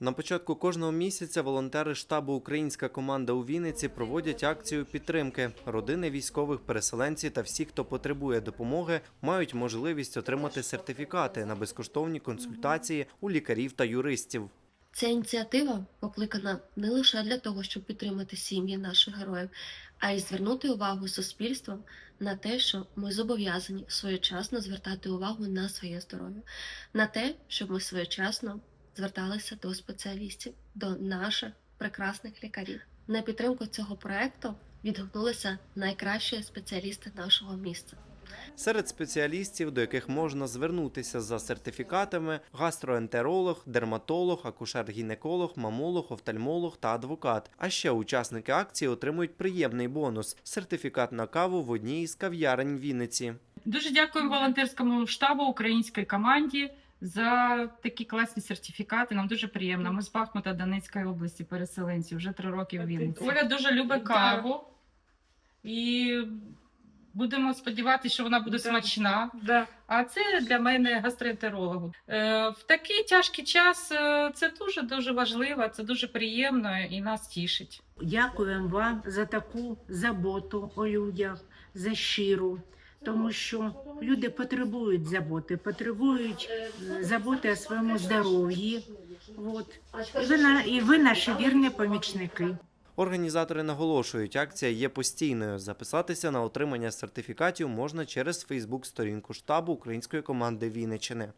На початку кожного місяця волонтери штабу Українська команда у Вінниці проводять акцію підтримки. Родини військових, переселенці та всі, хто потребує допомоги, мають можливість отримати сертифікати на безкоштовні консультації у лікарів та юристів. Ця ініціатива покликана не лише для того, щоб підтримати сім'ї наших героїв, а й звернути увагу суспільства на те, що ми зобов'язані своєчасно звертати увагу на своє здоров'я, на те, щоб ми своєчасно зверталися до спеціалістів, до наших прекрасних лікарів. На підтримку цього проекту відгукнулися найкращі спеціалісти нашого міста. Серед спеціалістів, до яких можна звернутися за сертифікатами, гастроентеролог, дерматолог, акушер-гінеколог, мамолог, офтальмолог та адвокат. А ще учасники акції отримують приємний бонус сертифікат на каву в одній із кав'ярень Вінниці. Дуже дякуємо волонтерському штабу українській команді за такі класні сертифікати. Нам дуже приємно. Ми з Бахмута Донецької області, переселенці, вже три роки в Вінниці. Оля дуже любить каву і будемо сподіватися, що вона буде Да. смачна. Да. А це для мене гастроентерологу. Е, в такий тяжкий час е, це дуже дуже важливо, це дуже приємно і нас тішить. Дякуємо вам за таку заботу о людях, за щиру. Тому що люди потребують заботи, потребують е, заботи о своєму здоров'ї. От. І, ви, і ви наші вірні помічники. Організатори наголошують, акція є постійною. Записатися на отримання сертифікатів можна через Фейсбук-сторінку штабу української команди Вінниччини.